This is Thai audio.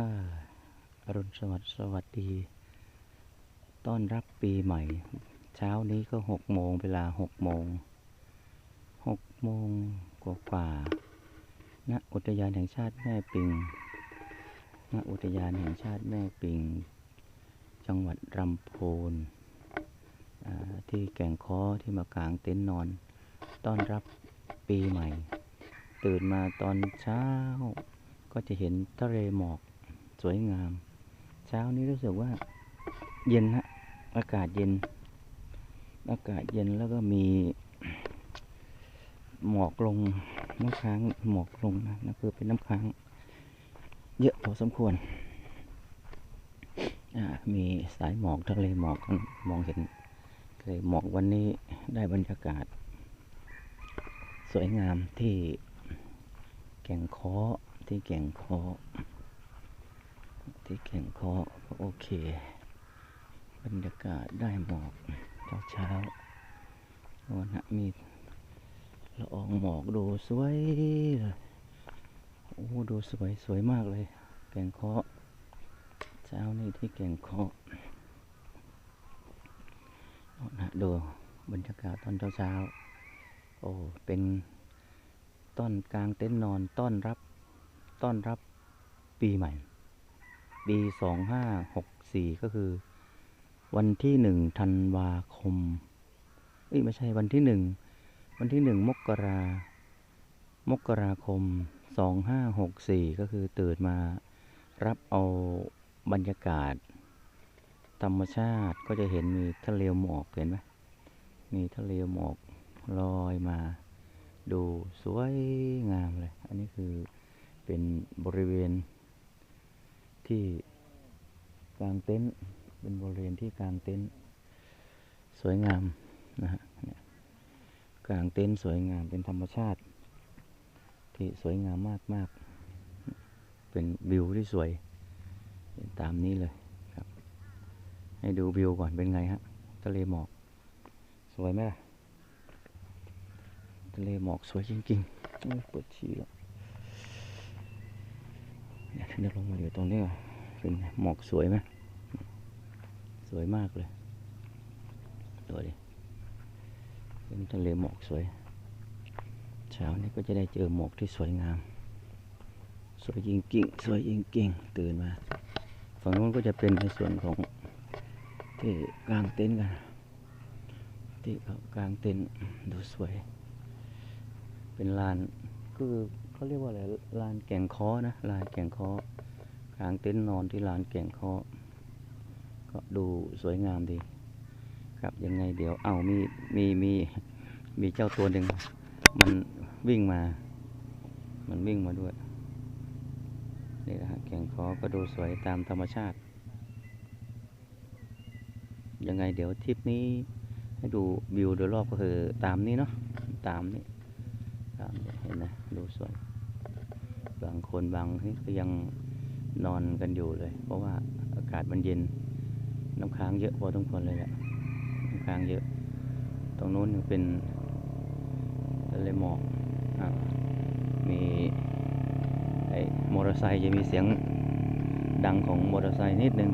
อรุณสวัสดิ์สวัสดี ต้อนรับปีใหม่ เช้านี้ก็หกโมงเวลาหกโมงหกโมงกว่ากว่าณอุทยานแห่งชาติแม่ปิงณอุทยานแห่งชาติแม่ปิง จังหวัดลำพูนที่แก่งค้อที่มากางเต็นท์นอน ต้อนรับปีใหม่ ตื่นมาตอนเช้าก็จะเห็นทะเลหมอก สวยงาม เช้านี้รู้สึกว่า เย็นฮะอากาศเย็น อากาศเย็นแล้วก็มี หมอกลงน้ำค้างหมอกลงนะนั่นคือเป็นน้ำค้าง เยอะพอสมควรมีสายหมอกทะเลหมอกมองเห็นทะเลหมอกวันนี้ได้บรรยากาศ สวยงามที่แก่งคอที่แก่งคอ ที่แก่งคอก็โอเค บรรยากาศได้หมอกเช้าเช้าวันนะมีละอองหมอกดูสวยเลยโอ้ดูสวยสวยมากเลย แก่งคอเช้านี้ที่แก่งคอเอานะดูบรรยากาศตอนเช้าเช้าๆโอ้เป็นต้นกลางเต็นท์นอนต้อนรับต้อนรับปีใหม่ ปีสองห้าหกสี่ก็คือ วันที่หนึ่งธันวาคมเอ้ยไม่ใช่วันที่หนึ่งวันที่หนึ่งมกรามกราคมสองห้าหกสี่ก็คือตื่นมารับเอาบรรยากาศ ธรรมชาติก็จะเห็นมีทะเลหมอกเห็นไหมมีทะเลหมอกลอยมา ดูสวยงามเลย อันนี้คือเป็นบริเวณ ที่กลางเต็นท์เป็นบริเวณที่กลางเต็นท์สวยงามนะฮะกลางเต็นท์สวยงามเป็นธรรมชาติ ที่สวยงามมากมากๆเป็นวิวที่สวยเป็นตามนี้เลยครับ ให้ดูวิวก่อนเป็นไงฮะทะเลหมอก สวยไหมล่ะทะเลหมอกสวยจริงๆโอ้ยปวดฉี่แล้ว เนี่ยเดี๋ยวลงมาอยู่ตรงนี้ก่อนเป็นหมอกสวยไหมสวยมากเลยดูดิเป็นทะเลหมอกสวยเช้านี้ก็จะได้เจอหมอกที่สวยงาม สวยจริงๆสวยจริงๆตื่นมาฝั่งนู้นก็จะเป็นในส่วนของที่กลางเต็นท์กันที่กลางเต็นท์ดูสวย เป็นลานคือ เขาเรียกว่าอะไรลานแก่งคอนะลานแก่งคอกลางเต็นท์นอนที่ลานแก่งคอก็ดูสวยงามดี ครับยังไงเดี๋ยวเอามีมีมีมีเจ้าตัวหนึ่งมันวิ่งมา มันวิ่งมาด้วยนี่นะฮะแก่งคอก็ดูสวยตามธรรมชาติ ยังไงเดี๋ยวทริปนี้ให้ดูวิวโดยรอบก็คือตามนี้เนาะตามนี้ตามเห็นไหมดูสวย บางคนบางที่ก็ยังนอนกันอยู่เลย เพราะว่าอากาศมันเย็น น้ำค้างเยอะพอทุกคนเลยแหละน้ำค้างเยอะ ตรงนู้นยังเป็นทะเลหมอกมีไอ้มอเตอร์ไซค์จะมีเสียงดังของมอเตอร์ไซค์นิดนึง